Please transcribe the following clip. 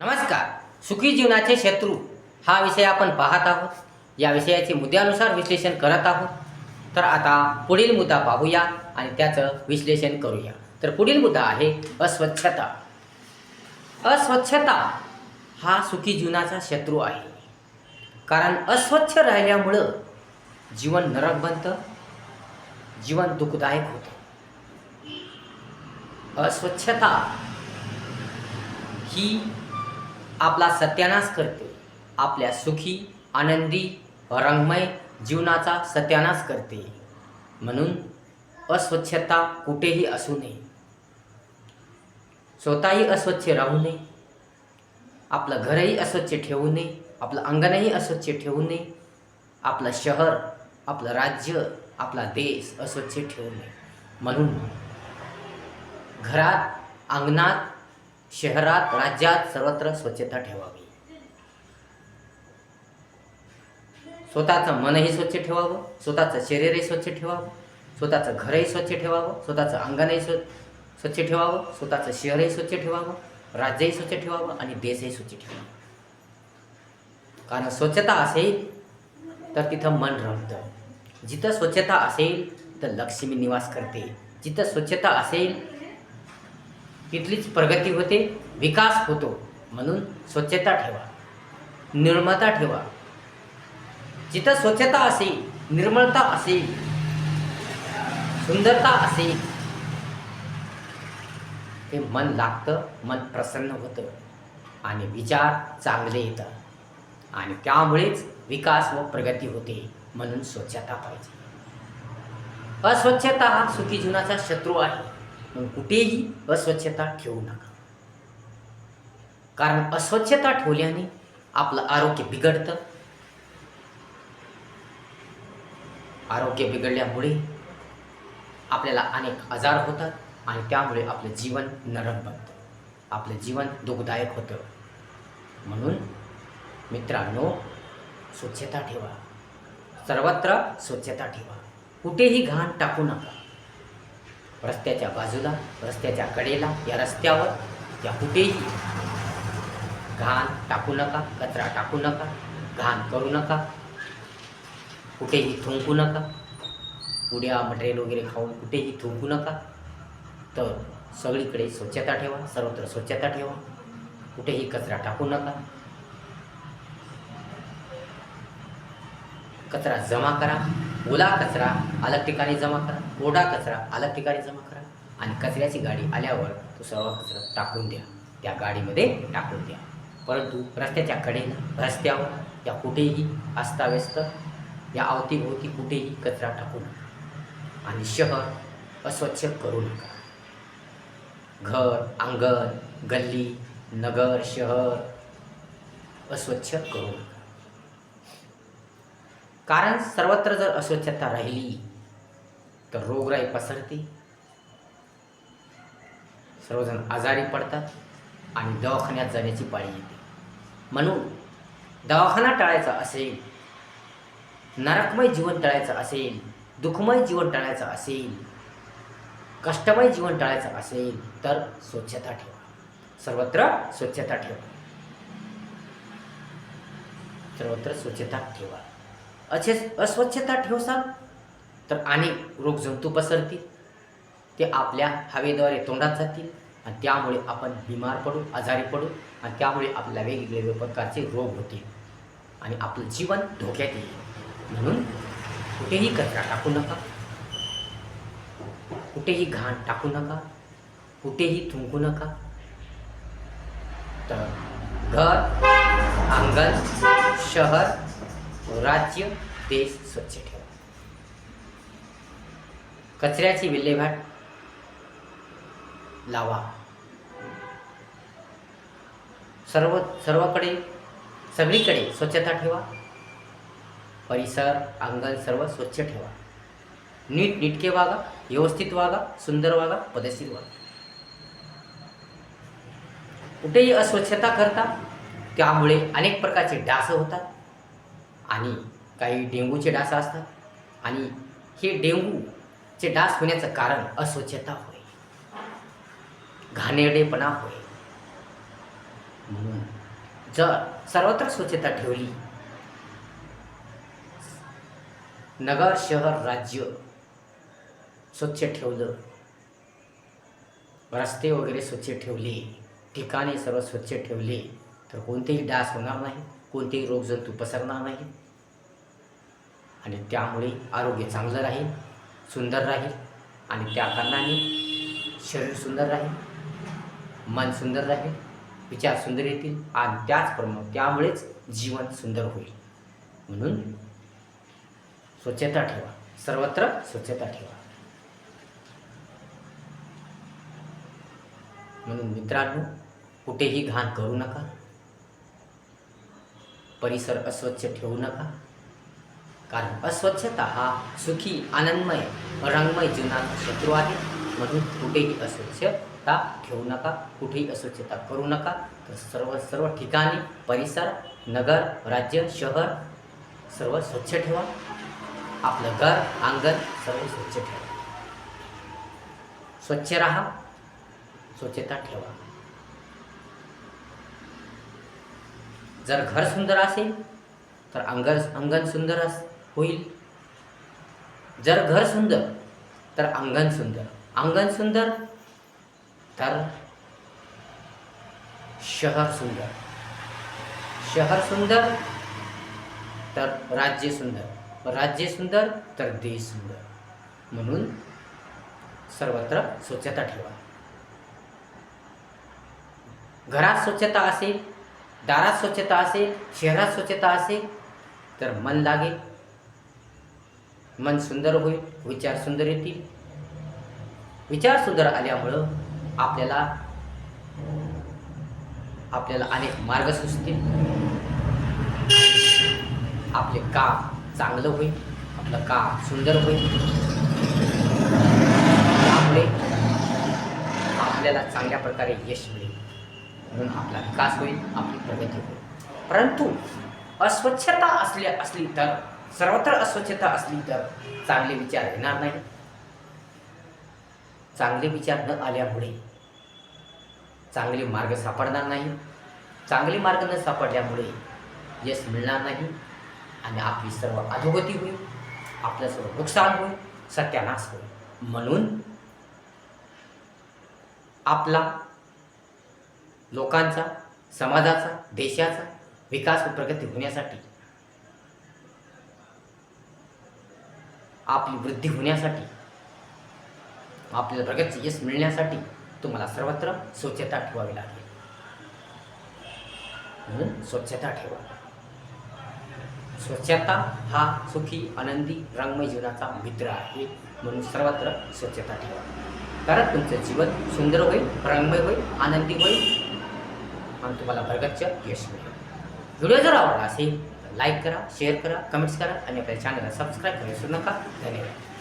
नमस्कार. सुखी जीवनाचे शत्रू हा विषय आपण पाहत आहोत. या विषयाचे मुद्द्यानुसार विश्लेषण करत आहोत. तर आता पुढील मुद्दा पाहूया आणि त्याचं विश्लेषण करूया. तर पुढील मुद्दा आहे अस्वच्छता. अस्वच्छता हा सुखी जीवनाचा शत्रू आहे. कारण अस्वच्छ राहिल्यामुळं जीवन नरक बनतं जीवन दुःखदायक होतं. अस्वच्छता ही आपला सत्यानाश करते. आपल्या सुखी आनंदी रंगमय जीवनाचा सत्यानाश करते. म्हणून अस्वच्छता कुठेही असू नये. स्वतःही अस्वच्छ राहू नये. आपलं घरही अस्वच्छ ठेवू नये. आपलं अंगणही अस्वच्छ ठेवू नये. आपलं शहर आपलं राज्य आपला देश अस्वच्छ ठेवू नये. म्हणून घरात अंगणात शहरात राज्यात सर्वत्र स्वच्छता ठेवावी. स्वतःचं मनही स्वच्छ ठेवावं स्वतःचं शरीरही स्वच्छ ठेवावं स्वतःचं घरही स्वच्छ ठेवावं स्वतःचं अंगणही स्व स्वच्छ ठेवावं स्वतःचं शहरही स्वच्छ ठेवावं राज्यही स्वच्छ ठेवावं आणि देशही स्वच्छ ठेवावं. कारण स्वच्छता असेल तर तिथं मन रमतं. जिथं स्वच्छता असेल तर लक्ष्मी निवास करते. जिथं स्वच्छता असेल तिथलीच प्रगती होते विकास होतो. म्हणून स्वच्छता ठेवा. निर्मळता ठेवा. जिथं स्वच्छता असेल निर्मळता असेल सुंदरता असेल ते मन लागतं मन प्रसन्न होतं आणि विचार चांगले येतात. आणि त्यामुळेच विकास व प्रगती होते म्हणून स्वच्छता पाहिजे. अस्वच्छता हा सुखी जीवनाचा शत्रू आहे. म्हणून कुठेही अस्वच्छता ठेवू नका. कारण अस्वच्छता ठेवल्याने आपलं आरोग्य बिघडतं. आरोग्य बिघडल्यामुळे आपल्याला अनेक आजार होतात आणि त्यामुळे आपलं जीवन नरक बनतं. आपलं जीवन दुःखदायक होतं. म्हणून मित्रांनो स्वच्छता ठेवा. सर्वत्र स्वच्छता ठेवा. कुठेही घाण टाकू नका. रस्त्याच्या बाजूला रस्त्याच्या कडेला या रस्त्यावर या कुठेही. घाण टाकू नका कचरा टाकू नका घाण करू नका कुठेही थुंकू नका पुड्या मटेरियल वगैरे खाऊन कुठेही थुंकू नका. तर सगळीकडे स्वच्छता ठेवा सर्वत्र स्वच्छता ठेवा कुठेही कचरा टाकू नका. कचरा जमा करा ओला कचरा अलग ठिकाणी जमा करा. ओढा कचरा अलग ठिकाणी जमा करा. आणि कचऱ्याची गाडी आल्यावर तो सर्व कचरा टाकून द्या. त्या गाडीमध्ये टाकून द्या. परंतु रस्त्याच्या कडेला रस्त्यावर या कुठेही अस्ताव्यस्त या अवतीभोवती कुठेही कचरा टाकू नका. आणि शहर अस्वच्छ करू नका. घर अंगण गल्ली नगर शहर अस्वच्छ करू नका. कारण सर्वत्र जर अस्वच्छता राहिली तर रोगराई पसरते. सर्वजण आजारी पडतात आणि दवाखान्यात जाण्याची पाळी येते. म्हणून दवाखाना टाळायचा असेल नरकमय जीवन टाळायचं असेल दुःखमय जीवन टाळायचं असेल कष्टमय जीवन टाळायचं असेल तर स्वच्छता ठेवा. सर्वत्र स्वच्छता ठेवा. सर्वत्र स्वच्छता ठेवा. अच्छे अस्वच्छता ठेवसाल तर अनेक रोगजंतू पसरतील. ते आपल्या हवेद्वारे तोंडात जातील आणि त्यामुळे आपण बिमार पडू आजारी पडू आणि त्यामुळे आपल्याला वेगवेगळे प्रकारचे रोग होतील आणि आपलं जीवन धोक्यात येईल. म्हणून कुठेही कचरा टाकू नका. कुठेही घाण टाकू नका. कुठेही थुंकू नका. तर घर अंगण शहर राज्य देश स्वच्छ ठेवा. कचऱ्याची विल्हेवाट लावा. सर्व सर्वकडे सगळीकडे स्वच्छता ठेवा. परिसर अंगण सर्व स्वच्छ ठेवा. नीट नीटके वागा व्यवस्थित वागा सुंदर वागा पदशीर वागा. कुठेही अस्वच्छता करता त्यामुळे अनेक प्रकारचे डास होतात. आणि काही डेंग्यूचे डास असतात. आणि हे डेंग्यूचे डास होण्याचं कारण अस्वच्छता होय. घाणेरडेपणा होय. म्हणून जर सर्वत्र स्वच्छता ठेवली नगर शहर राज्य स्वच्छ ठेवलं रस्ते वगैरे स्वच्छ ठेवले ठिकाणे सर्व स्वच्छ ठेवले तर कोणतेही डास होणार नाही कोणतेही रोगजंतू पसरणार नाही. आणि त्यामुळे आरोग्य चांगलं राहील सुंदर राहील आणि त्या कारणाने शरीर सुंदर राहील मन सुंदर राहील विचार सुंदर येतील आणि त्याचप्रमाणे त्यामुळेच जीवन सुंदर होईल. म्हणून स्वच्छता ठेवा. सर्वत्र स्वच्छता ठेवा. म्हणून मित्रांनो कुठेही घाण करू नका. परिसर अस्वच्छ ठेवू नका. कारण अस्वच्छता हा सुखी आनंदमय रंगमय जीवनाचा शत्रू आहे. म्हणून कुठेही अस्वच्छता ठेवू नका कुठेही अस्वच्छता करू नका. तर सर्व सर्व ठिकाणी परिसर नगर राज्य शहर सर्व स्वच्छ ठेवा. आपलं घर अंगण सर्व स्वच्छ ठेवा. स्वच्छ राहा स्वच्छता ठेवा. जर घर सुंदर असेल तर अंगण अंगण सुंदर अस होईल. जर घर सुंदर तर अंगण सुंदर. अंगण सुंदर तर शहर सुंदर. शहर सुंदर तर राज्य सुंदर. राज्य सुंदर तर देश सुंदर. म्हणून सर्वत्र स्वच्छता ठेवा. घरात स्वच्छता असेल दारात स्वच्छता असेल शहरात स्वच्छता असेल तर मन लागेल मन सुंदर होईल विचार सुंदर येतील। विचार सुंदर आल्यामुळं आपल्याला आपल्याला अनेक मार्ग सुचतील। आपले काम चांगलं होईल आपलं काम सुंदर होईल। त्यामुळे आपल्याला चांगल्या प्रकारे यश मिळेल। म्हणून आपला विकास होईल आपली प्रगती होईल. परंतु अस्वच्छता असल्या असली तर सर्वत्र अस्वच्छता असली तर चांगले विचार येणार नाही. चांगले विचार न आल्यामुळे चांगले मार्ग सापडणार नाही. चांगले मार्ग न सापडल्यामुळे यश मिळणार नाही आणि आपली सर्व अधोगती होईल आपलं सर्व नुकसान होईल सत्यानाश होईल. म्हणून आपला लोकांचा समाजाचा देशाचा विकास व प्रगती होण्यासाठी. आपली वृद्धी होण्यासाठी आपल्याला प्रगती यश मिळण्यासाठी तुम्हाला सर्वत्र स्वच्छता ठेवावी लागेल. म्हणून स्वच्छता ठेवा. स्वच्छता हा सुखी आनंदी रंगमय जीवनाचा मित्र आहे. म्हणून सर्वत्र स्वच्छता ठेवा. कारण तुमचं जीवन सुंदर होईल रंगमय होईल आनंदी होईल आणि तुम्हाला भरगच्च यश मिळेल. व्हिडिओ जर आवडला असेल तर लाईक करा शेअर करा कमेंट्स करा आणि आपल्या चॅनलला सबस्क्राईब करू विसरू नका. धन्यवाद.